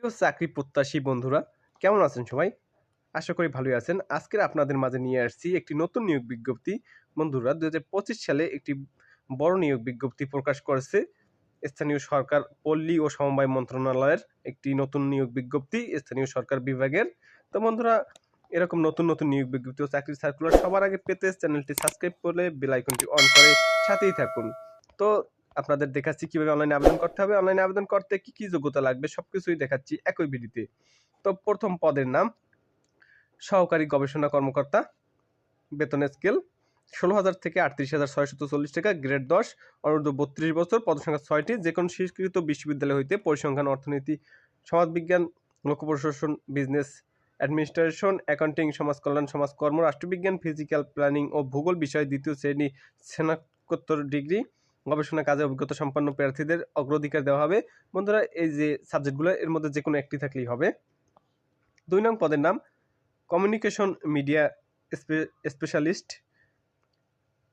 প্রিয় চাকরি প্রত্যাশী বন্ধুরা, কেমন আছেন সবাই? আশা করি ভালোই আছেন। আজকের আপনাদের মাঝে নিয়ে আসছি একটি নতুন নিয়োগ বিজ্ঞপ্তি। বন্ধুরা দু হাজার পঁচিশ সালে একটি বড় নিয়োগ বিজ্ঞপ্তি প্রকাশ করেছে। স্থানীয় সরকার পল্লী ও সমবায় মন্ত্রণালয়ের একটি নতুন নিয়োগ বিজ্ঞপ্তি স্থানীয় সরকার বিভাগের। তো বন্ধুরা, এরকম নতুন নতুন নিয়োগ বিজ্ঞপ্তি ও চাকরির সার্কুলার সবার আগে পেতে চ্যানেলটি সাবস্ক্রাইব করে বেল আইকনটি অন করে সাথেই থাকুন। তো আপনাদের দেখাচ্ছি কীভাবে অনলাইনে আবেদন করতে হবে। অনলাইনে আবেদন করতে কি কি যোগ্যতা লাগবে সবকিছুই দেখাচ্ছি একই ভিডিওতে তো প্রথম পদের নাম, সহকারী গবেষণা কর্মকর্তা, বেতন স্কেল ষোলো হাজার থেকে আটত্রিশ হাজার ছয়শত চল্লিশ টাকা গ্রেড দশ, অনূর্ধ্ব বত্রিশ বছর, পদসংখ্যা ছয়টি যে কোনো স্বীকৃত বিশ্ববিদ্যালয় হইতে পরিসংখ্যান, অর্থনীতি, সমাজবিজ্ঞান লোক প্রশাসন বিজনেস অ্যাডমিনিস্ট্রেশন অ্যাকাউন্টিং সমাজকল্যাণ, সমাজকর্ম, রাষ্ট্রবিজ্ঞান ফিজিক্যাল প্ল্যানিং ও ভূগোল বিষয়ে দ্বিতীয় শ্রেণি স্নাতকোত্তর ডিগ্রি গবেষণা, কাজে অভিজ্ঞতা সম্পন্ন প্রার্থীদের অগ্রাধিকার দেওয়া হবে। বন্ধুরা, এই যে সাবজেক্টগুলো, এর মধ্যে যে কোনো একটি থাকলেই হবে। দুই নং পদের নাম, কমিউনিকেশন মিডিয়া স্পেশালিস্ট।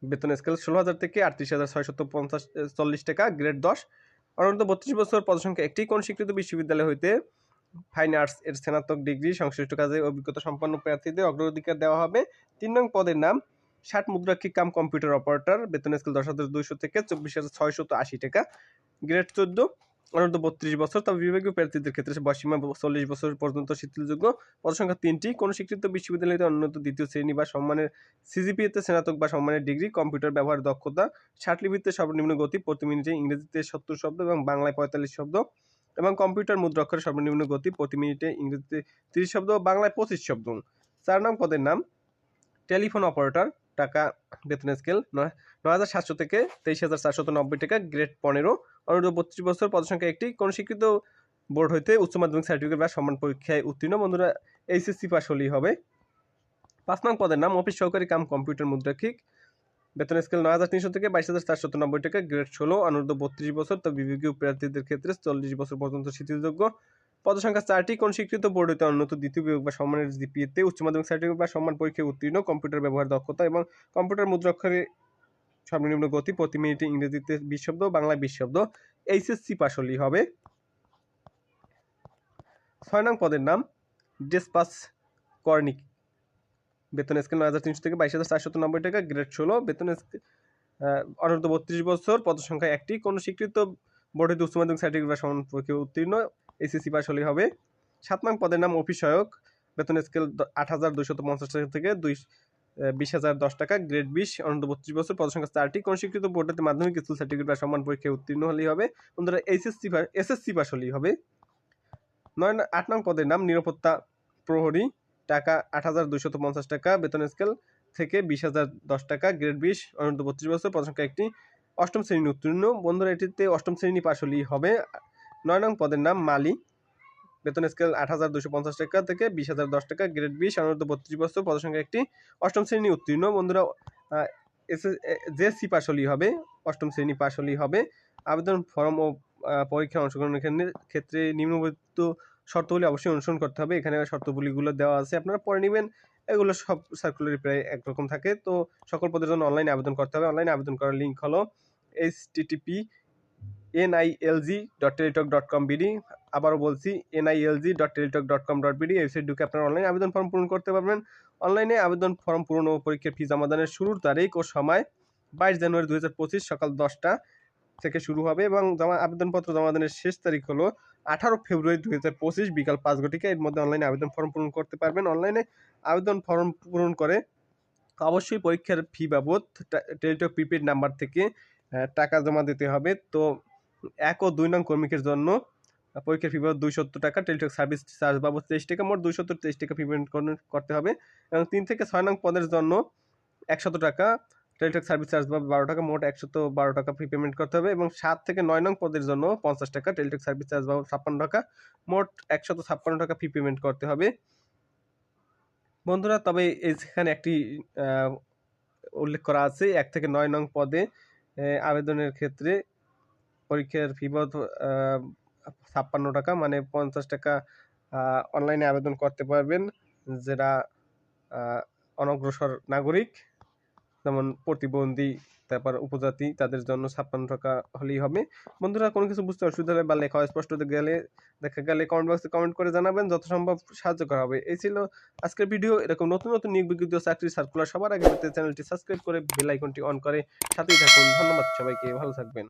বেতন স্কেল ষোলো হাজার থেকে আটত্রিশ হাজার ছয়শত পঞ্চাশ চল্লিশ টাকা, গ্রেড দশ। অনন্ত বত্রিশ বছর পদসংখ্যা, একটি কোন স্বীকৃত বিশ্ববিদ্যালয় হইতে ফাইন আর্টস এর স্নাতক ডিগ্রি, সংশ্লিষ্ট কাজে অভিজ্ঞতা সম্পন্ন প্রার্থীদের অগ্রাধিকার দেওয়া হবে। তিন নং পদের নাম ষাট মুদ্রাক্ষিক কাম কম্পিউটার অপারেটর বেতন স্কেল দশ হাজার দুইশো থেকে চব্বিশ হাজার ছয়শত আশি টাকা। গ্রেড চোদ্দ অনন্ত বত্রিশ বছর। তবে বিভাগীয় প্রার্থীদের ক্ষেত্রে বয়সীমা চল্লিশ বছর পর্যন্ত শিথিলযোগ্য পদসংখ্যা তিনটি, কোনো স্বীকৃত বিশ্ববিদ্যালয়তে উন্নত দ্বিতীয় শ্রেণি বা সম্মানের সিজিপিএতে স্নাতক বা সম্মানের ডিগ্রি কম্পিউটার ব্যবহার দক্ষতা, ষাট লিপিতে সর্বনিম্ন গতি, প্রতি মিনিটে ইংরেজিতে সত্তর শব্দ এবং বাংলায় পঁয়তাল্লিশ শব্দ এবং কম্পিউটার মুদ্রাক্ষরের সর্বনিম্ন গতি, প্রতি মিনিটে ইংরেজিতে তিরিশ শব্দ, বাংলায় পঁচিশ শব্দ। চার নং পদের নাম টেলিফোন অপারেটর টাকা বেতন স্কেল নয় হাজার সাতশো থেকে তেইশ হাজার চারশত নব্বই টাকা গ্রেড পনেরো। অনুরোধ বত্রিশ বছর পদসংখ্যা একটি কোন স্বীকৃত বোর্ড হইতে উচ্চ মাধ্যমিক সার্টিফিকেট বা সম্মান পরীক্ষায় উত্তীর্ণ। বন্ধুরা এইচএসসি পাস হলেই হবে। পাঁচ নং পদের নাম অফিস সহকারী কাম কম্পিউটার মুদ্রাক্ষিক। বেতন স্কেল নয় হাজার তিনশো থেকে বাইশ হাজার চারশত নব্বই টাকা গ্রেড ষোলো। অনুরোধ বত্রিশ বছর তবে বিভাগীয় প্রার্থীদের ক্ষেত্রে চল্লিশ বছর পর্যন্ত শিথিলযোগ্য পদসংখ্যা চারটি কোন স্বীকৃত বোর্ড হইতে উন্নত দ্বিতীয় বিভাগ বা সম্মানের জিপিএতে উচ্চ মাধ্যমিক সার্টিফিকেট বা সম্মান পরীক্ষায় উত্তীর্ণ, কম্পিউটার ব্যবহার দক্ষতা এবং কম্পিউটার মুদ্রাক্ষরে সর্বনিম্ন গতি প্রতি মিনিটে ইংরেজিতে বিশ শব্দ, বাংলায় বিশ শব্দ, এইচএসসি পাস হলেই হবে। ছয় নং পদের নাম, ডেসপাস কর্নিক। বেতন স্কেল নয় হাজার তিনশো থেকে বাইশ হাজার চারশত নব্বই টাকা, গ্রেড ষোলো। বেতন অনন্ত বত্রিশ বছর পদ সংখ্যা একটি কোনো স্বীকৃত বোর্ডে উচ্চ মাধ্যমিক সার্টিফিকেট পরীক্ষায় উত্তীর্ণ। এসএসসি পাস হলেই হবে। সাত নং পদের নাম অফিস সহায়ক। বেতন স্কেল আট হাজার দুইশত পঞ্চাশ টাকা থেকে দুই বিশ হাজার দশ টাকা। গ্রেড বিশ, অনন্ত বত্রিশ বছর। পদসংখ্যা চারটি। কোন স্বীকৃত বোর্ডেতে মাধ্যমিক স্কুল সার্টিফিকেট বা সম্মান পরীক্ষায় উত্তীর্ণ হলেই হবে। বন্ধুরা এইচএসসি এসএসসি পাস হলেই হবে। নয় আট নং পদের নাম নিরাপত্তা প্রহরী। টাকা আট হাজার দুইশত পঞ্চাশ টাকা। বেতন স্কেল থেকে বিশ হাজার দশ টাকা। গ্রেড বিশ, অনন্ত বত্রিশ বছর। পদসংখ্যা একটি। অষ্টম শ্রেণি উত্তীর্ণ। বন্ধুরা, এটিতে অষ্টম শ্রেণি পাশ হলেই হবে। নয় নং পদের নাম মালি। বেতন স্কেল আট হাজার দুশো পঞ্চাশ টাকা থেকে বিশ হাজার দশ টাকা, গ্রেড বি, সাধারণত বত্রিশ বছর। পদসংখ্যা একটি। অষ্টম শ্রেণি উত্তীর্ণ। বন্ধুরা এস জেএসসি পাশ হলেই হবে। অষ্টম শ্রেণি পাশ হলেই হবে। আবেদন ফর্ম ও পরীক্ষা অংশগ্রহণের ক্ষেত্রে নিম্নবর্তিত শর্তগুলি অবশ্যই অনুসরণ করতে হবে। এখানে শর্তগুলিগুলো দেওয়া আছে। আপনারা পরে নেবেন। এগুলো সব সার্কুলারই প্রায় একরকম থাকে। তো সকল পদের জন্য অনলাইনে আবেদন করতে হবে। অনলাইনে আবেদন করার লিঙ্ক হলো H TTP NILG dot Teletalk dot com BD আবারও বলছি NILG dot Teletalk dot com dot BD website ঢুকে আপনারা অনলাইনে আবেদন ফর্ম পূরণ করতে পারবেন। অনলাইনে আবেদন ফর্ম পূরণ ও পরীক্ষার ফি জমাদানের শুরুর তারিখ ও সময় বাইশ জানুয়ারি দু হাজার পঁচিশ সকাল দশটা থেকে শুরু হবে এবং জমা, আবেদনপত্র জমাদানের শেষ তারিখ হলো আঠারো ফেব্রুয়ারি দু হাজার পঁচিশ বিকাল পাঁচ ঘটিকা। এর মধ্যে অনলাইনে আবেদন ফর্ম পূরণ করতে পারবেন। অনলাইনে আবেদন ফর্ম পূরণ করে অবশ্যই পরীক্ষার ফি বাবদ টেলিটক প্রিপেড নাম্বার থেকে টাকা জমা দিতে হবে। তো এক ও দুই নং কর্মীকের জন্য পরীক্ষার ফি বাবদ দুইশত টাকা, টেলিটক সার্ভিস চার্জ বাবদ তেইশ টাকা, মোট দুইশত তেইশ টাকা পেমেন্ট করতে হবে। এবং তিন থেকে ছয় নং পদের জন্য একশত টাকা, টেলিটক সার্ভিস চার্জ বাবদ বারো টাকা, মোট একশত বারো টাকা ফি পেমেন্ট করতে হবে। এবং সাত থেকে নয় নং পদের জন্য পঞ্চাশ টাকা, টেলিটক সার্ভিস চার্জ বাবদ ছাপ্পান্ন টাকা, মোট একশত ছাপ্পান্ন টাকা ফি পেমেন্ট করতে হবে। বন্ধুরা, তবে এখানে একটি উল্লেখ করা আছে, এক থেকে নয় নং পদে আবেদনের ক্ষেত্রে পরীক্ষার ফি বাবদ ছাপ্পান্ন টাকা মানে পঞ্চাশ টাকা অনলাইনে আবেদন করতে পারবেন যারা অনগ্রসর নাগরিক, যেমন প্রতিবন্ধী, তারপর উপজাতি, তাদের জন্য ছাপ্পান্ন টাকা হলেই হবে। বন্ধুরা, কোনো কিছু বুঝতে অসুবিধা হলে বা লেখা স্পষ্ট গেলে, দেখা গেলে কমেন্ট বক্সে কমেন্ট করে জানাবেন, যত সম্ভব সাহায্য করা হবে। এই ছিল আজকের ভিডিও এরকম নতুন নতুন নিয়োগ বিজ্ঞপ্তি চাকরি সার্কুলার সবার আগে চ্যানেলটি সাবস্ক্রাইব করে বেল আইকনটি অন করে সাথেই থাকুন। ধন্যবাদ সবাইকে, ভালো থাকবেন।